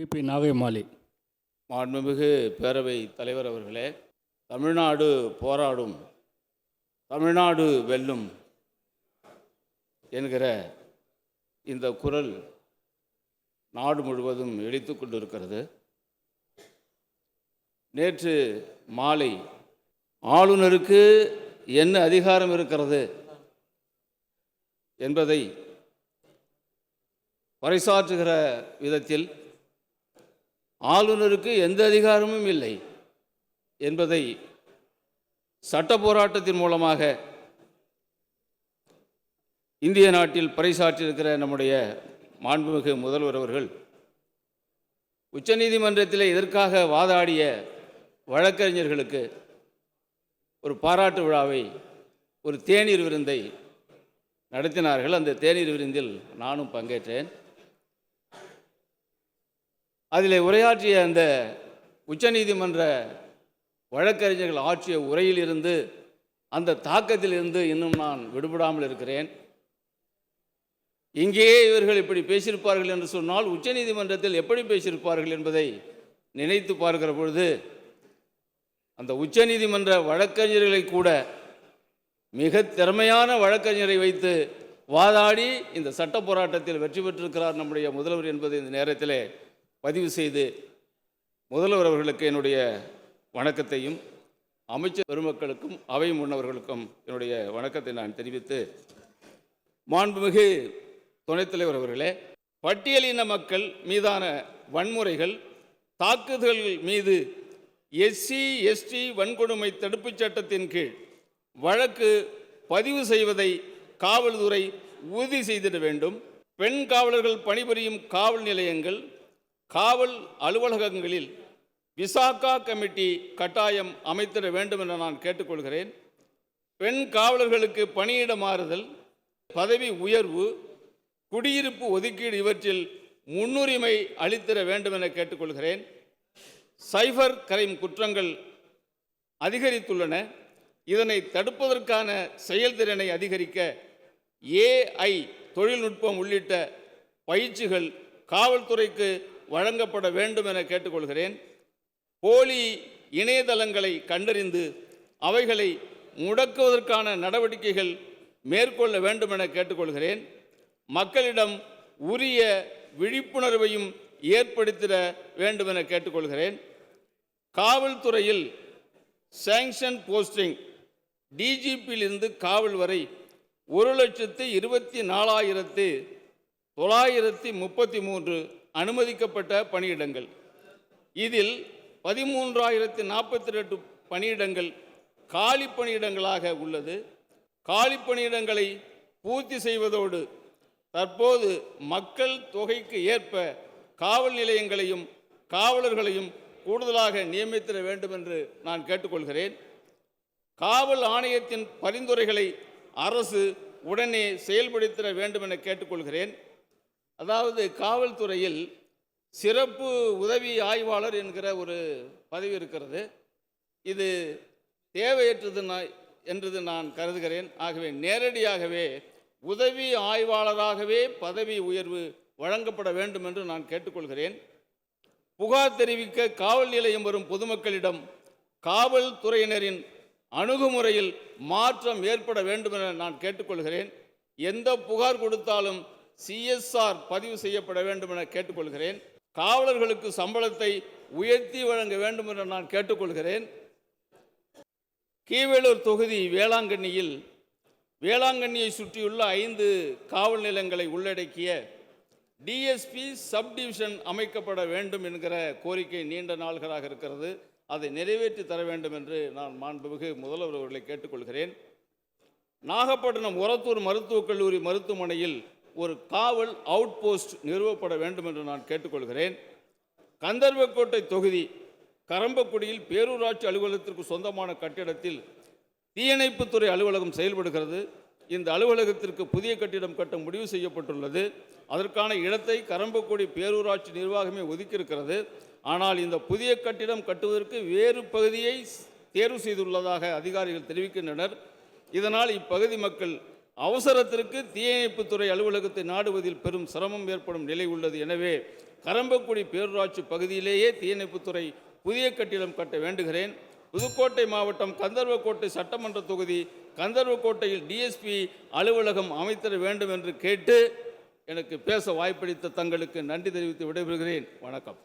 BP Nagaimali. மாண்புமிகு பேரவை தலைவர் அவர்களே தமிழ்நாடு போராடும் தமிழ்நாடு வெல்லும் என்கிற இந்த குரல் நாடு முழுவதும் இடித்து கொண்டிருக்கிறது. நேற்று மாலை ஆளுநருக்கு என்ன அதிகாரம் இருக்கிறது என்பதை பறைசாற்றுகிற விதத்தில் ஆளுநருக்கு எந்த அதிகாரமும் இல்லை என்பதை சட்ட போராட்டத்தின் மூலமாக இந்திய நாட்டில் பறைசாற்றியிருக்கிற நம்முடைய மாண்புமிகு முதல்வர் அவர்கள் உச்சநீதிமன்றத்தில் இதற்காக வாதாடிய வழக்கறிஞர்களுக்கு ஒரு பாராட்டு விழாவை ஒரு தேநீர் விருந்தை நடத்தினார்கள். அந்த தேநீர் விருந்தில் நானும் பங்கேற்றேன். அதில் உரையாற்றிய அந்த உச்சநீதிமன்ற வழக்கறிஞர்கள் ஆற்றிய உரையிலிருந்து அந்த தாக்கத்திலிருந்து இன்னும் நான் விடுபடாமல் இருக்கிறேன். இங்கேயே இவர்கள் இப்படி பேசியிருப்பார்கள் என்று சொன்னால் உச்சநீதிமன்றத்தில் எப்படி பேசியிருப்பார்கள் என்பதை நினைத்து பார்க்கிற பொழுது அந்த உச்சநீதிமன்ற வழக்கறிஞர்களை கூட மிக திறமையான வழக்கறிஞரை வைத்து வாதாடி இந்த சட்ட போராட்டத்தில் வெற்றி பெற்றிருக்கிறார் நம்முடைய முதல்வர் என்பது இந்த நேரத்திலே பதிவு செய்து முதல்வர் அவர்களுக்கு என்னுடைய வணக்கத்தையும் அமைச்சர் பெருமக்களுக்கும் அவை முன்னவர்களுக்கும் என்னுடைய வணக்கத்தை நான் தெரிவித்து மாண்புமிகு துணைத் தலைவர் அவர்களே பட்டியலின மக்கள் மீதான வன்முறைகள் தாக்குதல்கள் மீது எஸ்சி எஸ்டி வன்கொடுமை தடுப்புச் சட்டத்தின் கீழ் வழக்கு பதிவு செய்வதை காவல்துறை உறுதி செய்திட வேண்டும். பெண் காவலர்கள் பணிபுரியும் காவல் நிலையங்கள் காவல் அலுவலகங்களில் விசாகா கமிட்டி கட்டாயம் அமைத்திட வேண்டும் என நான் கேட்டுக்கொள்கிறேன். பெண் காவலர்களுக்கு பணியிட மாறுதல் பதவி உயர்வு குடியிருப்பு ஒதுக்கீடு இவற்றில் முன்னுரிமை அளித்திட வேண்டும் என கேட்டுக்கொள்கிறேன். சைபர் கிரைம் குற்றங்கள் அதிகரித்துள்ளன. இதனை தடுப்பதற்கான செயல்திறனை அதிகரிக்க ஏஐ தொழில்நுட்பம் உள்ளிட்ட பயிற்சிகள் காவல்துறைக்கு வழங்கப்பட வேண்டும் என கேட்டுக்கொள்கிறேன். போலி இணையதளங்களை கண்டறிந்து அவைகளை முடக்குவதற்கான நடவடிக்கைகள் மேற்கொள்ள வேண்டும் என கேட்டுக்கொள்கிறேன். மக்களிடம் உரிய விழிப்புணர்வையும் ஏற்படுத்திட வேண்டும் என கேட்டுக்கொள்கிறேன். காவல்துறையில் சேங்ஷன் போஸ்டிங் டிஜிபியிலிருந்து காவல் வரை ஒரு லட்சத்து இருபத்தி நாலாயிரத்து தொள்ளாயிரத்தி முப்பத்தி மூன்று அனுமதிக்கப்பட்ட பணியிடங்கள். இதில் பதிமூன்றாயிரத்து நாற்பத்தி ரெண்டு பணியிடங்கள் காலி பணியிடங்களாக உள்ளது. காலி பணியிடங்களை பூர்த்தி செய்வதோடு தற்போது மக்கள் தொகைக்கு ஏற்ப காவல் நிலையங்களையும் காவலர்களையும் கூடுதலாக நியமித்திட வேண்டும் என்று நான் கேட்டுக்கொள்கிறேன். காவல் ஆணையத்தின் பரிந்துரைகளை அரசு உடனே செயல்படுத்திட வேண்டும் என கேட்டுக்கொள்கிறேன். அதாவது காவல்துறையில் சிறப்பு உதவி ஆய்வாளர் என்கிற ஒரு பதவி இருக்கிறது. இது தேவையற்றது நான் என்றது நான் கருதுகிறேன். ஆகவே நேரடியாகவே உதவி ஆய்வாளராகவே பதவி உயர்வு வழங்கப்பட வேண்டும் என்று நான் கேட்டுக்கொள்கிறேன். புகார் தெரிவிக்க காவல் நிலையம் வரும் பொதுமக்களிடம் காவல்துறையினரின் அணுகுமுறையில் மாற்றம் ஏற்பட வேண்டும் என நான் கேட்டுக்கொள்கிறேன். எந்த புகார் கொடுத்தாலும் சிஎஸ்ஆர் பதிவு செய்யப்பட வேண்டும் என கேட்டுக்கொள்கிறேன். காவலர்களுக்கு சம்பளத்தை உயர்த்தி வழங்க வேண்டும் என நான் கேட்டுக்கொள்கிறேன். கீவேலூர் தொகுதி வேளாங்கண்ணியில் வேளாங்கண்ணியை சுற்றியுள்ள ஐந்து காவல் நிலையங்களை உள்ளடக்கிய டிஎஸ்பி சப்டிவிஷன் அமைக்கப்பட வேண்டும் என்கிற கோரிக்கை நீண்ட நாள்களாக இருக்கிறது. அதை நிறைவேற்றி தர வேண்டும் என்று நான் மாண்புமிகு முதல்வர் அவர்களை கேட்டுக்கொள்கிறேன். நாகப்பட்டினம் உரத்தூர் மருத்துவக் கல்லூரி மருத்துவமனையில் ஒரு காவல் அவுட் போஸ்ட் நிறுவப்பட வேண்டும் என்று நான் கேட்டுக்கொள்கிறேன். கந்தர்வக்கோட்டை தொகுதி கரம்பக்குடியில் பேரூராட்சி அலுவலகத்திற்கு சொந்தமான கட்டிடத்தில் தீயணைப்புத்துறை அலுவலகம் செயல்படுகிறது. இந்த அலுவலகத்திற்கு புதிய கட்டிடம் கட்ட முடிவு செய்யப்பட்டுள்ளது. அதற்கான இடத்தை கரம்பக்குடி பேரூராட்சி நிர்வாகமே ஒதுக்கியிருக்கிறது. ஆனால் இந்த புதிய கட்டிடம் கட்டுவதற்கு வேறு பகுதியை தேர்வு செய்துள்ளதாக அதிகாரிகள் தெரிவிக்கின்றனர். இதனால் இப்பகுதி மக்கள் அவசரத்திற்கு தீயணைப்புத்துறை அலுவலகத்தை நாடுவதில் பெரும் சிரமம் ஏற்படும் நிலை உள்ளது. எனவே கரம்பக்குடி பேரூராட்சி பகுதியிலேயே தீயணைப்புத்துறை புதிய கட்டிடம் கட்ட வேண்டுகிறேன். புதுக்கோட்டை மாவட்டம் கந்தர்வக்கோட்டை சட்டமன்ற தொகுதி கந்தர்வக்கோட்டையில் டிஎஸ்பி அலுவலகம் அமைத்திட வேண்டும் என்று கேட்டு எனக்கு பேச வாய்ப்பளித்த தங்களுக்கு நன்றி தெரிவித்து விடைபெறுகிறேன். வணக்கம்.